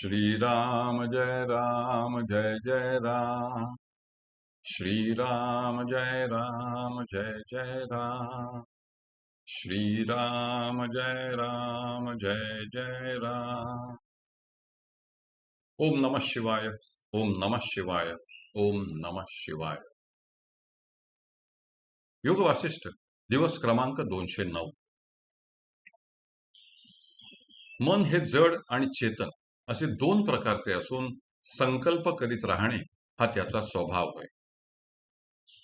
श्रीराम जय राम जय जय राम। श्रीराम जय राम जय जय राम। श्रीराम जय राम जय जय राम। ओम नमः शिवाय ओम नमः शिवाय ओम नमः शिवाय। योग वासिष्ठ दिवस क्रमांक दोनशे नऊ। मन हे जड आणि चेतन असे दोन प्रकारचे असून संकल्प करीत राहणे हा त्याचा स्वभाव होय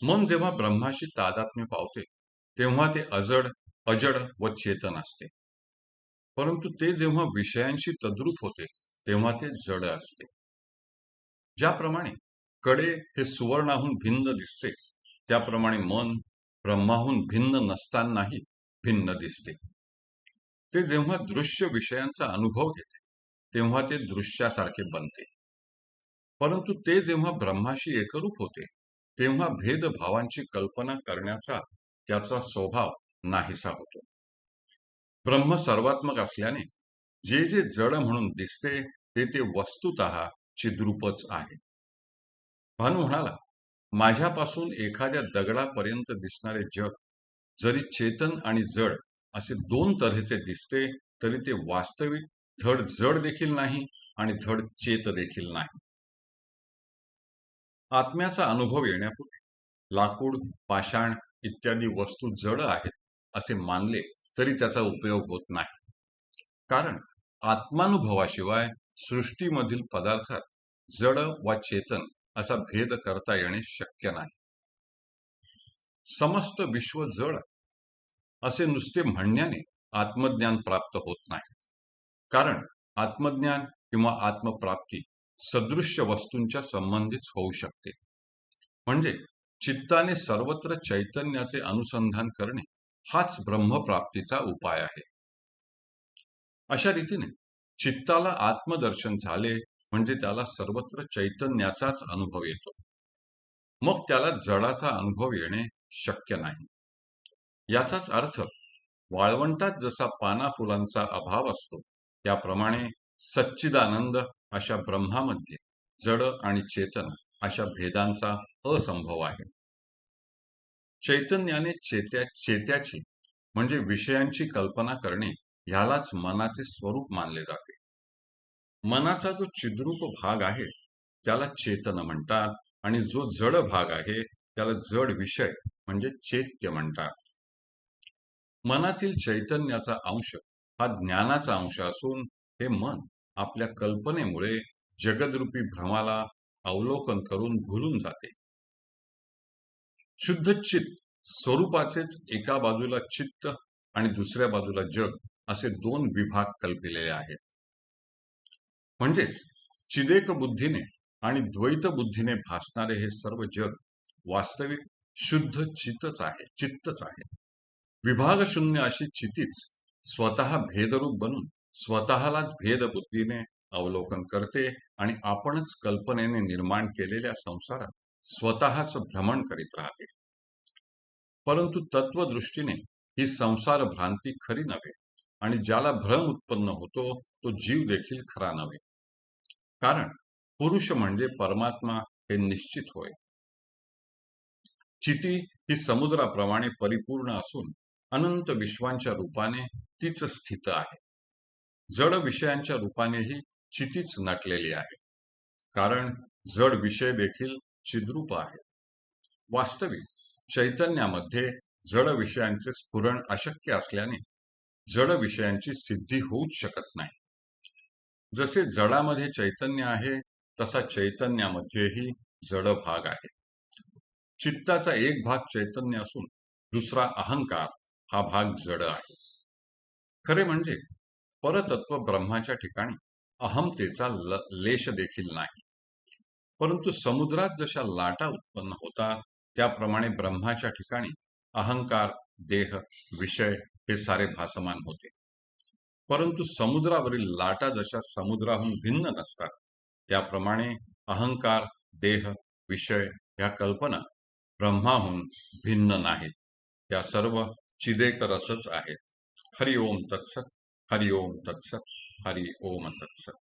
मन जेव्हा ब्रह्माशी तादात्म्य पावते तेव्हा ते अजड अजड व चेतन असते. परंतु ते जेव्हा विषयांशी तद्रूप होते तेव्हा ते जड असते. ज्याप्रमाणे कडे हे सुवर्णाहून भिन्न दिसते त्याप्रमाणे मन ब्रह्माहून भिन्न नसतानाही भिन्न दिसते. ते जेव्हा दृश्य विषयांचा अनुभव घेते तेव्हा ते दृश्यासारखे बनते. परंतु ते जेव्हा ब्रह्माशी एकरूप होते तेव्हा भेदभावांची कल्पना करण्याचा त्याचा स्वभाव नाहीसा होतो. ब्रह्म सर्वात्मक असल्याने जे जे जड म्हणून दिसते ते ते वस्तुत चिद्रूपच आहे. भानू म्हणाला माझ्यापासून एखाद्या दगडापर्यंत दिसणारे जग जरी चेतन आणि जड असे दोन तऱ्हेचे दिसते तरी ते वास्तविक धड जड देखील नाही आणि धड चेत देखील नाही. आत्म्याचा अनुभव येण्यापूर्वी लाकूड पाषाण इत्यादी वस्तू जड आहेत असे मानले तरी त्याचा उपयोग होत नाही. कारण आत्मानुभवाशिवाय सृष्टीमधील पदार्थात जड वा चेतन असा भेद करता येणे शक्य नाही. समस्त विश्व जड असे नुसते म्हणण्याने आत्मज्ञान प्राप्त होत नाही. कारण आत्मज्ञान किंवा आत्मप्राप्ती सदृश्य वस्तूंच्या संबंधित होऊ शकते. म्हणजे चित्ताने सर्वत्र चैतन्याचे अनुसंधान करणे हाच ब्रह्मप्राप्तीचा उपाय आहे. अशा रीतीने चित्ताला आत्मदर्शन झाले म्हणजे त्याला सर्वत्र चैतन्याचाच अनुभव येतो. मग त्याला जडाचा अनुभव येणे शक्य नाही. याचाच अर्थ वाळवंटात जसा पाना फुलांचा अभाव असतो त्याप्रमाणे सच्चिदानंद अशा ब्रह्मामध्ये जड आणि चेतन अशा भेदांचा असंभव आहे. चैतन्याने चेत्या चेत्याची म्हणजे विषयांची कल्पना करणे ह्यालाच मनाचे स्वरूप मानले जाते. मनाचा जो चिद्रूप भाग आहे त्याला चेतन म्हणतात आणि जो जड भाग आहे त्याला जड विषय म्हणजे चैत्य म्हणतात. मनातील चैतन्याचा अंश हा ज्ञानाचा अंश असून हे मन आपल्या कल्पनेमुळे जगदरूपी भ्रमाला अवलोकन करून भुलून जाते. शुद्ध चित्त स्वरूपाचेच एका बाजूला चित्त आणि दुसऱ्या बाजूला जग असे दोन विभाग कल्पिलेले आहेत. म्हणजेच चिदेक बुद्धीने आणि द्वैत बुद्धीने भासणारे हे सर्व जग वास्तविक शुद्ध चित्तच आहे चित्तच आहे. विभाग शून्य अशी चितीच स्वतः भेदरूप बनून स्वतःलाच भेद बुद्धीने अवलोकन करते आणि आपणच कल्पनेने निर्माण केलेल्या संसारात स्वतःच भ्रमण करीत राहते. परंतु तत्वदृष्टीने ही संसार भ्रांती खरी नव्हे आणि ज्याला भ्रम उत्पन्न होतो तो जीव देखील खरा नव्हे. कारण पुरुष म्हणजे परमात्मा हे निश्चित होय. चिती ही समुद्राप्रमाणे परिपूर्ण असून अनंत विश्वांच्या रूपाने तीच स्थित आहे. जड विषयांच्या रूपानेही चितीच नटलेली आहे. कारण जड विषय देखील चिद्रूप आहे. वास्तविक चैतन्यामध्ये जड विषयांचे स्फुरण अशक्य असल्याने जड विषयांची सिद्धी होऊच शकत नाही. जसे जडामध्ये चैतन्य आहे तसा चैतन्यामध्येही जड भाग आहे. चित्ताचा एक भाग चैतन्य असून दुसरा अहंकार हा भाग जड आहे. खरे म्हणजे परतत्व ब्रह्माच्या ठिकाणी अहमतेचा लेश देखील नाही. परंतु समुद्रात जशा लाटा उत्पन्न होतात त्याप्रमाणे ब्रह्माच्या ठिकाणी अहंकार देह विषय हे सारे भासमान होते. परंतु समुद्रावरील लाटा जशा समुद्राहून भिन्न नसतात त्याप्रमाणे अहंकार देह विषय या कल्पना ब्रह्माहून भिन्न नाहीत. त्या सर्व चिदेकरसच आहेत. हरि ओम तत्सत हरि ओम तत्सत हरि ओम तत्सत.